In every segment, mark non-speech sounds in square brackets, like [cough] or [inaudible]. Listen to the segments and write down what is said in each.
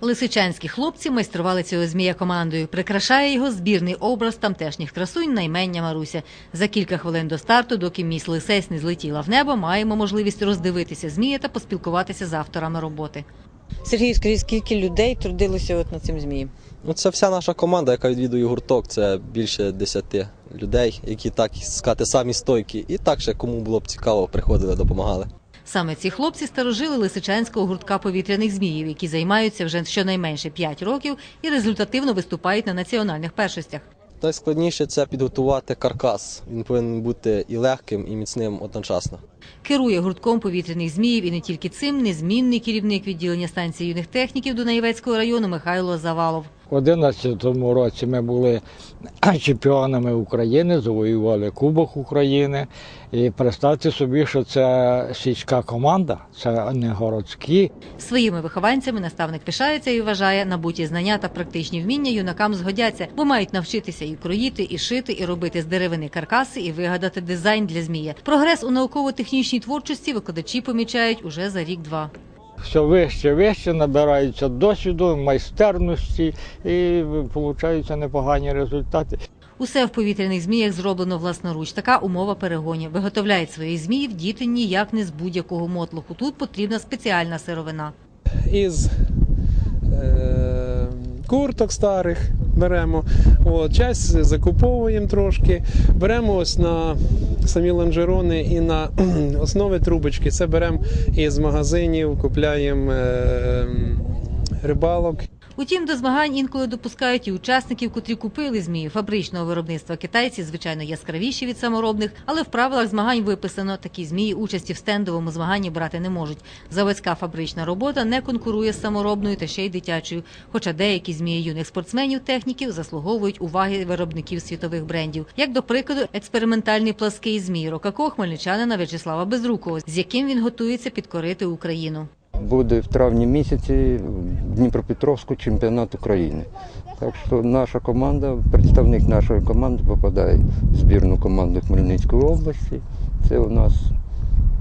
Лисичанські хлопці майстрували цього змія командою. Прикрашає його збірний образ тамтешніх красунь наймення Маруся. За кілька хвилин до старту, доки міс Лисець не злетіла в небо, маємо можливість роздивитися змія та поспілкуватися з авторами роботи. Сергій, скажіть, скільки людей трудилося от над цим змієм? Ну, це вся наша команда, яка відвідує гурток. Це більше десяти людей, які так сказати самі стойкі. І так ще кому було б цікаво, приходили, допомагали. Саме ці хлопці старожили Лисичанського гуртка повітряних зміїв, які займаються вже щонайменше 5 років і результативно виступають на національних першостях. Найскладніше це підготувати каркас. Він повинен бути і легким, і міцним одночасно. Керує гуртком повітряних зміїв і не тільки цим незмінний керівник відділення станції юних техніків Дунаєвецького району Михайло Завалов. У 2011 році ми були [clears throat] чемпіонами України, завоювали Кубок України. І представте собі, що це сільська команда, це не городські. Своїми вихованцями наставник пишається і вважає, набуті знання та практичні вміння юнакам згодяться, бо мають навчитися і кроїти, і шити, і робити з деревини каркаси, і вигадати дизайн для змія. Прогрес у науково-технічній творчості викладачі помічають уже за рік-два. Все вище, вище набираються досвіду, майстерності і получаються непогані результати. Усе в повітряних зміях зроблено власноруч. Така умова перегонів. Виготовляють своїх зміїв діти ніяк не з будь-якого мотлуху. Тут потрібна спеціальна сировина. із е, курток старих беремо. От, часть закуповуємо трошки. Беремо ось на самі лонжерони і на [clears throat] основи трубочки. Це беремо із магазинів, купляємо е, рибалок. Утім, до змагань інколи допускають і учасників, котрі купили змії фабричного виробництва. Китайці, звичайно, яскравіші від саморобних, але в правилах змагань виписано, такі змії участі в стендовому змаганні брати не можуть. Заводська фабрична робота не конкурує з саморобною та ще й дитячою. Хоча деякі змії юних спортсменів техніків заслуговують уваги виробників світових брендів, як до прикладу, експериментальний плаский змій Рокако хмельничанина В'ячеслава Безрукова, з яким він готується підкорити Україну. буде в травні місяці Дніпропетровську чемпіонат України. Так що наша команда, представник нашої команди попадає в збірну команду Хмельницької області. Це у нас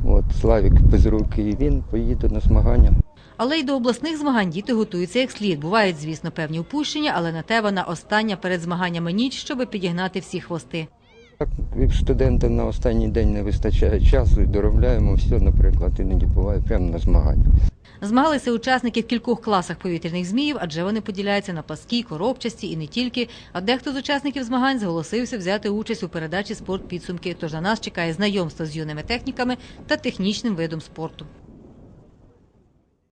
от, Славік Безрукий, і він поїде на змагання. Але й до обласних змагань діти готуються як слід. Бувають, звісно, певні упущення, але на те вона остання перед змаганнями ніч, щоби підігнати всі хвости. Так, і на останній день не вистачає часу і доробляємо все, наприклад, іноді буває прямо на змагання. Змагалися учасники в кількох класах повітряних зміїв, адже вони поділяються на пласкі, коробчасті і не тільки. А дехто з учасників змагань зголосився взяти участь у передачі спорт підсумки. Тож на нас чекає знайомство з юними техніками та технічним видом спорту.